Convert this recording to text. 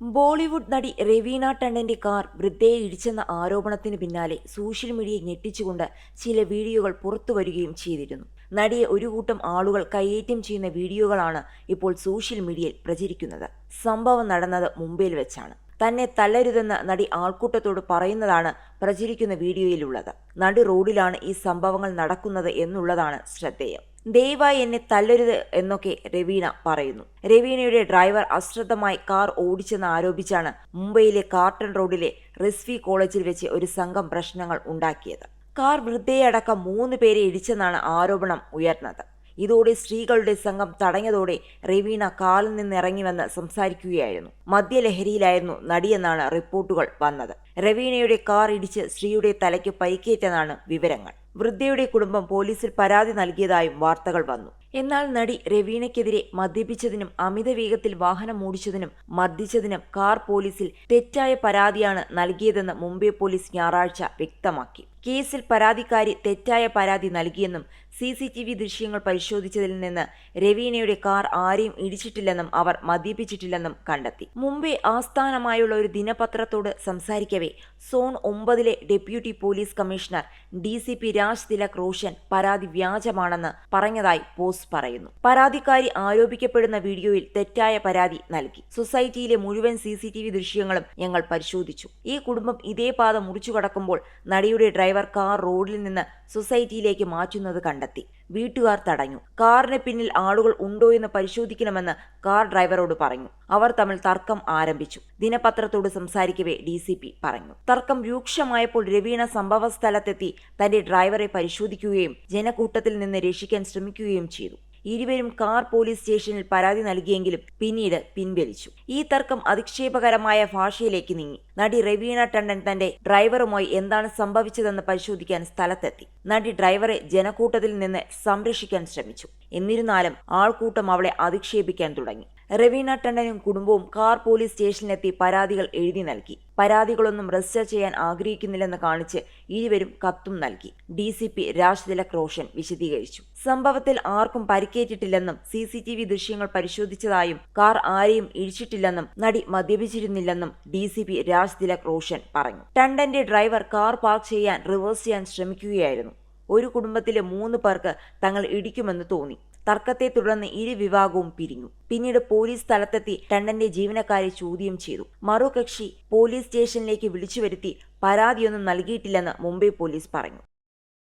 ബോളിവുഡ് നടി രവീണ ടണ്ടന്റെ കാർ വൃദ്ധയെ ഇടിച്ചെന്ന ആരോപണത്തിന് പിന്നാലെ സോഷ്യൽ മീഡിയ ഞെട്ടിച്ചുകൊണ്ട് ചില വീഡിയോകൾ പുറത്തു വരികയും ചെയ്തിരുന്നു. നടിയെ ഒരു കൂട്ടം ആളുകൾ കയ്യേറ്റം ചെയ്യുന്ന വീഡിയോകളാണ് ഇപ്പോൾ സോഷ്യൽ മീഡിയയിൽ പ്രചരിക്കുന്നത്. സംഭവം നടന്നത് മുംബൈയിൽ വെച്ചാണ്. തന്നെ തള്ളരുതെന്ന് നടി ആൾക്കൂട്ടത്തോട് പറയുന്നതാണ് പ്രചരിക്കുന്ന വീഡിയോയിലുള്ളത്. നടി റോഡിലാണ് ഈ സംഭവങ്ങൾ നടക്കുന്നത് എന്നുള്ളതാണ് ശ്രദ്ധേയം. ദയവായി എന്നെ തല്ലരുത് എന്നൊക്കെ രവീണ പറയുന്നു. രവീണയുടെ ഡ്രൈവർ അശ്രദ്ധമായി കാർ ഓടിച്ചെന്ന് ആരോപിച്ചാണ് മുംബൈയിലെ കാർട്ടൺ റോഡിലെ റിസ്വി കോളേജിൽ വെച്ച് ഒരു സംഘം പ്രശ്നങ്ങൾ ഉണ്ടാക്കിയത്. കാർ വൃദ്ധയടക്കം മൂന്ന് പേരെ ഇടിച്ചെന്നാണ് ആരോപണം ഉയർന്നത്. ഇതോടെ സ്ത്രീകളുടെ സംഘം തടഞ്ഞതോടെ റവീണ കാറിൽ നിന്നിറങ്ങി വന്ന് സംസാരിക്കുകയായിരുന്നു. മദ്യലഹരിയിലായിരുന്നു നടിയെന്നാണ് റിപ്പോർട്ടുകൾ വന്നത്. റവീണയുടെ കാർ ഇടിച്ച് സ്ത്രീയുടെ തലയ്ക്ക് പരിക്കേറ്റെന്നാണ് വിവരങ്ങൾ. വൃദ്ധയുടെ കുടുംബം പോലീസിൽ പരാതി നൽകിയതായും വാർത്തകൾ വന്നു. എന്നാൽ നടി രവീണയ്ക്കെതിരെ മദ്യപിച്ചതിനും അമിത വേഗത്തിൽ വാഹനം ഓടിച്ചതിനും മർദ്ദിച്ചതിനും കാർ പോലീസിൽ തെറ്റായ പരാതിയാണ് നൽകിയതെന്ന് മുംബൈ പോലീസ് ഞായറാഴ്ച വ്യക്തമാക്കി. കേസിൽ പരാതിക്കാരി തെറ്റായ പരാതി നൽകിയെന്നും സി സി ടി വി ദൃശ്യങ്ങൾ പരിശോധിച്ചതിൽ നിന്ന് രവീനയുടെ കാർ ആരെയും ഇടിച്ചിട്ടില്ലെന്നും അവർ മദ്യപിച്ചിട്ടില്ലെന്നും കണ്ടെത്തി. മുംബൈ ആസ്ഥാനമായുള്ള ഒരു ദിനപത്രത്തോട് സംസാരിക്കവേ zone ഒമ്പതിലെ deputy police commissioner D C P Raj Tilak Roshan പരാതി വ്യാജമാണെന്ന് പറഞ്ഞതായി പോസ്റ്റ് പറയുന്നു. പരാതിക്കാരി ആരോപിക്കപ്പെടുന്ന വീഡിയോയിൽ തെറ്റായ പരാതി നൽകി. സൊസൈറ്റിയിലെ മുഴുവൻ സി സി ടി വി ദൃശ്യങ്ങളും ഞങ്ങൾ പരിശോധിച്ചു. ഈ കുടുംബം ഇതേ പാത മുറിച്ചു കടക്കുമ്പോൾ നടിയുടെ ഡ്രൈവർ കാർ റോഡിൽ നിന്ന് സൊസൈറ്റിയിലേക്ക് മാറ്റുന്നത് കണ്ടെത്തി. വീട്ടുകാർ തടഞ്ഞു. കാറിന് പിന്നിൽ ആളുകൾ ഉണ്ടോ എന്ന് പരിശോധിക്കണമെന്ന് കാർ ഡ്രൈവറോട് പറഞ്ഞു. അവർ തമ്മിൽ തർക്കം ആരംഭിച്ചു. ദിനപത്രത്തോട് സംസാരിക്കവേ ഡി സി പി പറഞ്ഞു. തർക്കം രൂക്ഷമായപ്പോൾ രവീണ സംഭവ സ്ഥലത്തെത്തി തന്റെ ഡ്രൈവറെ പരിശോധിക്കുകയും ജനക്കൂട്ടത്തിൽ നിന്ന് രക്ഷിക്കാൻ ശ്രമിക്കുകയും ചെയ്തു. ഇരുവരും കാർ പോലീസ് സ്റ്റേഷനിൽ പരാതി നൽകിയെങ്കിലും പിന്നീട് പിൻവലിച്ചു. ഈ തർക്കം അധിക്ഷേപകരമായ ഭാഷയിലേക്ക് നീങ്ങി. നടി റവീണ ടണ്ടൻ തന്റെ ഡ്രൈവറുമായി എന്താണ് സംഭവിച്ചതെന്ന് പരിശോധിക്കാൻ സ്ഥലത്തെത്തി. നടി ഡ്രൈവറെ ജനക്കൂട്ടത്തിൽ നിന്ന് സംരക്ഷിക്കാൻ ശ്രമിച്ചു. എന്നിരുന്നാലും ആൾക്കൂട്ടം അവളെ അധിക്ഷേപിക്കാൻ തുടങ്ങി. റവീണ ടണ്ടനും കുടുംബവും കാർ പോലീസ് സ്റ്റേഷനിലെത്തി പരാതികൾ എഴുതി നൽകി. പരാതികളൊന്നും രജിസ്റ്റർ ചെയ്യാൻ ആഗ്രഹിക്കുന്നില്ലെന്ന് കാണിച്ച് ഇരുവരും കത്തും നൽകി. D C P Raj Tilak Roshan വിശദീകരിച്ചു. സംഭവത്തിൽ ആർക്കും പരിക്കേറ്റിട്ടില്ലെന്നും സി സി ടി വി ദൃശ്യങ്ങൾ പരിശോധിച്ചതായും കാർ ആരെയും ഇഴിച്ചിട്ടില്ലെന്നും നടി മദ്യപിച്ചിരുന്നില്ലെന്നും D C P Raj Tilak റോഷൻ പറഞ്ഞു. ടണ്ടന്റെ ഡ്രൈവർ കാർ പാർക്ക് ചെയ്യാൻ റിവേഴ്സ് ചെയ്യാൻ ശ്രമിക്കുകയായിരുന്നു. ഒരു കുടുംബത്തിലെ മൂന്ന് പേർക്ക് തങ്ങൾ ഇടിക്കുമെന്ന് തോന്നി. തർക്കത്തെ തുടർന്ന് ഇരു വിഭാഗവും പിരിഞ്ഞു. പിന്നീട് പോലീസ് സ്ഥലത്തെത്തി ടണ്ടന്റെ ജീവനക്കാരെ ചോദ്യം ചെയ്തു. മറുകക്ഷി പോലീസ് സ്റ്റേഷനിലേക്ക് വിളിച്ചു വരുത്തി പരാതിയൊന്നും നൽകിയിട്ടില്ലെന്ന് മുംബൈ പോലീസ് പറഞ്ഞു.